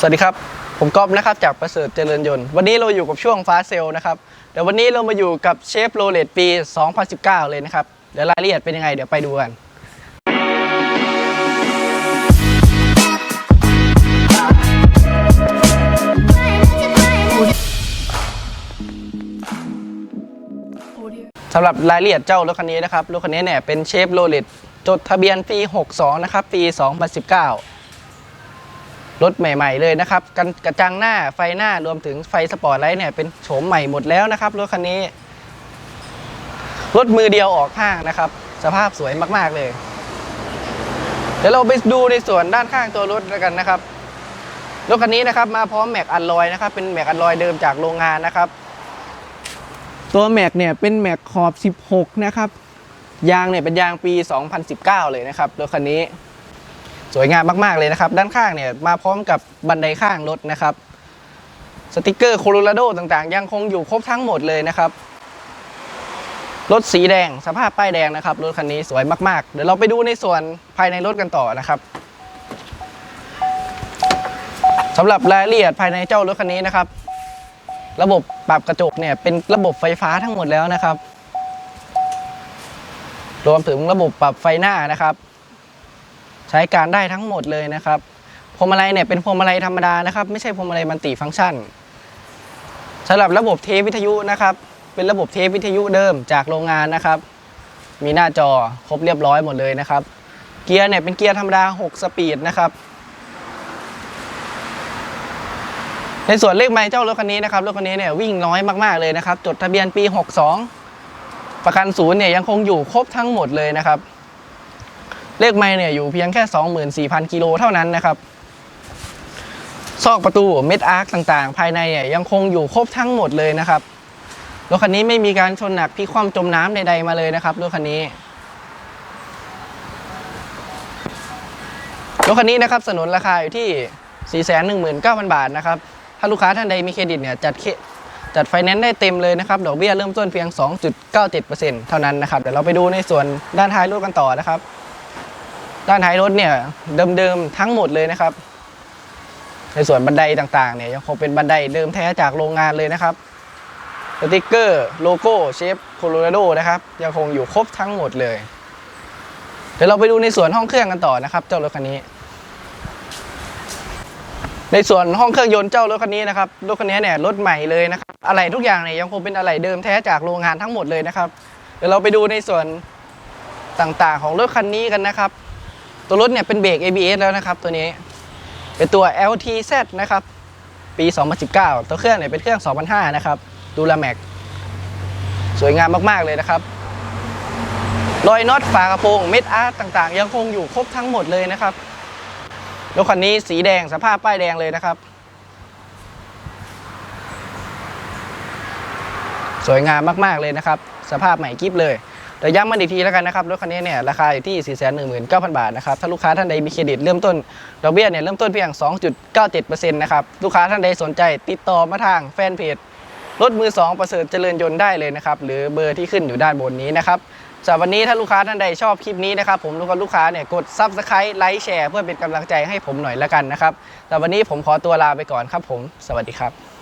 สวัสดีครับ ผมก๊อฟนะครับจากประเสริฐเจริญยนต์ วันนี้เราอยู่กับช่วงฟ้าเซลนะครับเดี๋ยววันนี้เรามาอยู่กับเชฟโรเลตปี 2019 เลยนะครับ เดี๋ยวรายละเอียดเป็นยังไงเดี๋ยวไปดูกันสำหรับรายละเอียดเจ้ารถคันนี้นะครับ รถคันนี้เนี่ยเป็นเชฟโรเลตจดทะเบียนปี 62 นะครับ ปี 2019 รถใหม่ๆเลยนะครับกันกระจังหน้าไฟหน้ารวมถึงไฟสปอร์ตไลท์เนี่ยเป็นโฉมใหม่หมดแล้วนะครับรถคันนี้ รถมือเดียวออกห้างนะครับ สภาพสวยมากๆเลย เดี๋ยวเราไปดูในส่วนด้านข้างตัวรถแล้วกันนะครับรถคันนี้นะครับมาพร้อมแม็กอัลลอยนะครับเป็นแม็กอัลลอยเดิมจากโรงงานนะครับ ตัวแม็กเนี่ยเป็นแม็กขอบ 16 นะครับ ยางเนี่ยเป็นยางปี 2019 เลยนะครับรถคันนี้ สวยงามมากๆเลยนะครับ ด้านข้างเนี่ยมาพร้อมกับบันไดข้างรถนะครับ สติกเกอร์โคโลราโดต่างๆ ยังคงอยู่ครบทั้งหมดเลยนะครับรถสีแดงสภาพป้ายแดงนะครับรถคันนี้สวยมากๆ เดี๋ยวเราไปดูในส่วนภายในรถกันต่อนะครับสำหรับรายละเอียดภายในเจ้ารถคันนี้นะครับ ระบบปรับกระจกเนี่ยเป็นระบบไฟฟ้าทั้งหมดแล้วนะครับ รวมถึงระบบปรับไฟหน้านะครับ ใช้การได้ทั้งหมดเลยนะครับพวงมาลัยเนี่ยเป็นพวงมาลัยธรรมดานะครับ ไม่ใช่พวงมาลัยมัลติฟังก์ชันสำหรับระบบเทปวิทยุนะครับ เป็นระบบเทปวิทยุเดิมจากโรงงานนะครับ มีหน้าจอครบเรียบร้อยหมดเลยนะครับ เกียร์เนี่ยเป็นเกียร์ธรรมดา 6 สปีดนะครับในส่วนเลขไมล์เจ้ารถคันนี้นะครับรถคันนี้เนี่ยวิ่งน้อยมากๆเลยนะครับ จดทะเบียนปี 62 ประกันศูนย์เนี่ยยังคงอยู่ครบทั้งหมดเลยนะครับ เลขไมล์เนี่ยอยู่เพียงแค่ 24,000 กิโลเท่านั้นนะครับ ซอกประตูเม็ดอาร์คต่างๆ ภายในเนี่ยยังคงอยู่ครบทั้งหมดเลยนะครับรถคันนี้ไม่มีการชนหนักพลิคว่ำจมน้ำใดๆมาเลยนะครับรถคันนี้รถคันนี้นะครับสนุนราคาอยู่ที่ 419,000 บาทนะครับ ถ้าลูกค้าท่านใดมีเครดิตเนี่ยจัดจัดไฟแนนซ์ได้เต็มเลยนะครับ ดอกเบี้ยเริ่มต้นเพียง 2.97%เท่านั้นนะครับ เดี๋ยวเราไปดูในส่วนด้านท้ายรถกันต่อนะครับ ด้านท้ายรถเนี่ยเดิมๆทั้งหมดเลยนะครับ ในส่วนบันไดต่างๆเนี่ยยังคงเป็นบันไดเดิมแท้จากโรงงานเลยนะครับสติกเกอร์โลโก้เชฟโคโลราโดนะครับยังคงอยู่ครบทั้งหมดเลย เดี๋ยวเราไปดูในส่วนห้องเครื่องกันต่อนะครับ เจ้ารถคันนี้ ในส่วนห้องเครื่องยนต์เจ้ารถคันนี้นะครับรถคันนี้เนี่ยรถใหม่เลยนะครับอะไรทุกอย่างเนี่ยยังคงเป็นอะไรเดิมแท้จากโรงงานทั้งหมดเลยนะครับ เดี๋ยวเราไปดูในส่วนต่างๆ ของรถคันนี้กันนะครับ ตัวรถเนี่ยเป็นเบรก ABS แล้วนะครับตัวนี้ เป็นตัว LTZ นะครับ ปี 2019 ตัวเครื่องเนี่ยเป็นเครื่อง 2005 นะครับดูลาแม็กสวยงามมาก ๆ เลยนะครับ รอยน็อตฝากระโปรงเม็ดอาร์ตต่างๆ ยังคงอยู่ครบทั้งหมดเลยนะครับรถคันนี้สีแดงสภาพป้ายแดงเลยนะครับ สวยงามมาก ๆ เลยนะครับ สภาพใหม่กิ๊บเลย เดี๋ยวย้ำมาอีกทีแล้วกันนะครับรถคันนี้เนี่ยราคาอยู่ที่ 419,000 บาทนะครับถ้าลูกค้าท่านใดมีเครดิตเริ่มต้นดอกเบี้ยเนี่ยเริ่มต้นเพียง 2.97%นะครับลูกค้าท่านใดสนใจติดต่อมาทางแฟนเพจรถมือ 2 ประเสริฐเจริญยนต์ได้เลยนะครับหรือเบอร์ที่ขึ้นอยู่ด้านบนนี้นะครับสำหรับวันนี้ถ้าลูกค้าท่านใดชอบคลิปนี้นะครับผมลูกค้าลูกค้าเนี่ยกด Subscribe ไลค์แชร์เพื่อเป็นกำลังใจให้ผมหน่อยละกันนะครับแต่วันนี้ผมขอตัวลาไปก่อนครับผม สวัสดีครับ